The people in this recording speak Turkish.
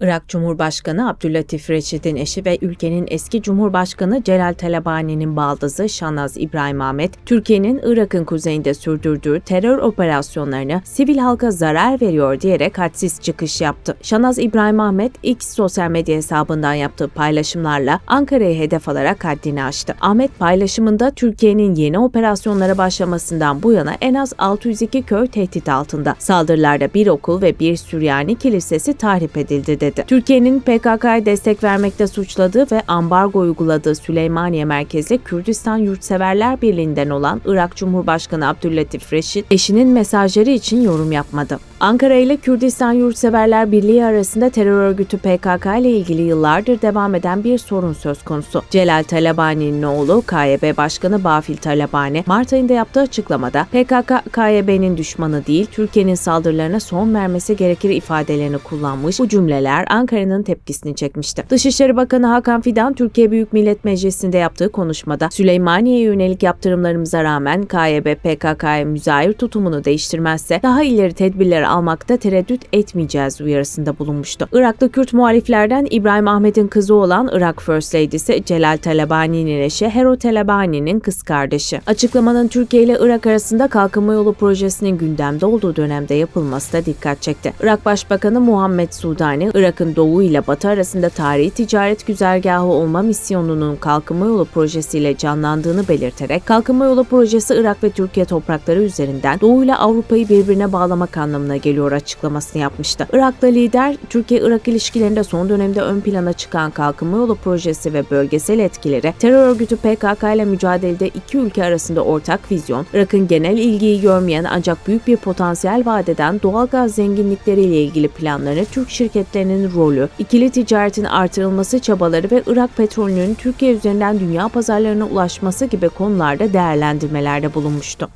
Irak Cumhurbaşkanı Abdüllatif Reşid'in eşi ve ülkenin eski Cumhurbaşkanı Celal Talabani'nin baldızı Şanaz İbrahim Ahmet, Türkiye'nin Irak'ın kuzeyinde sürdürdüğü terör operasyonlarını sivil halka zarar veriyor diyerek hadsiz çıkış yaptı. Şanaz İbrahim Ahmet, X sosyal medya hesabından yaptığı paylaşımlarla Ankara'yı hedef alarak haddini aştı. Ahmet paylaşımında Türkiye'nin yeni operasyonlara başlamasından bu yana en az 602 köy tehdit altında. Saldırılarda bir okul ve bir Süryani kilisesi tahrip edildi dedi. Türkiye'nin PKK'ya destek vermekte suçladığı ve ambargo uyguladığı Süleymaniye merkezli Kürdistan Yurtseverler Birliği'nden olan Irak Cumhurbaşkanı Abdüllatif Reşit, eşinin mesajları için yorum yapmadı. Ankara ile Kürdistan Yurtseverler Birliği arasında terör örgütü PKK ile ilgili yıllardır devam eden bir sorun söz konusu. Celal Talabani'nin oğlu KYB Başkanı Bafil Talabani, Mart ayında yaptığı açıklamada PKK, KYB'nin düşmanı değil, Türkiye'nin saldırılarına son vermesi gerekir ifadelerini kullanmış. Bu cümleler Ankara'nın tepkisini çekmişti. Dışişleri Bakanı Hakan Fidan, Türkiye Büyük Millet Meclisi'nde yaptığı konuşmada Süleymaniye'ye yönelik yaptırımlarımıza rağmen KYB PKK'ya müzahir tutumunu değiştirmezse daha ileri tedbirler almakta tereddüt etmeyeceğiz uyarısında bulunmuştu. Iraklı Kürt muhaliflerden İbrahim Ahmet'in kızı olan Irak First Lady'si Celal Talabani'nin eşi Hero Talabani'nin kız kardeşi. Açıklamanın Türkiye ile Irak arasında kalkınma yolu projesinin gündemde olduğu dönemde yapılması da dikkat çekti. Irak Başbakanı Muhammed Sudani, Irak'ın doğu ile batı arasında tarihi ticaret güzergahı olma misyonunun kalkınma yolu projesiyle canlandığını belirterek, kalkınma yolu projesi Irak ve Türkiye toprakları üzerinden Doğu ile Avrupa'yı birbirine bağlamak anlamına geliyor açıklamasını yapmıştı. Irak'ta lider, Türkiye-Irak ilişkilerinde son dönemde ön plana çıkan kalkınma yolu projesi ve bölgesel etkileri, terör örgütü PKK ile mücadelede iki ülke arasında ortak vizyon, Irak'ın genel ilgiyi görmeyen ancak büyük bir potansiyel vadeden doğal gaz zenginlikleriyle ilgili planlarını Türk şirketlerinin rolü, ikili ticaretin artırılması çabaları ve Irak petrolünün Türkiye üzerinden dünya pazarlarına ulaşması gibi konularda değerlendirmelerde bulunmuştu.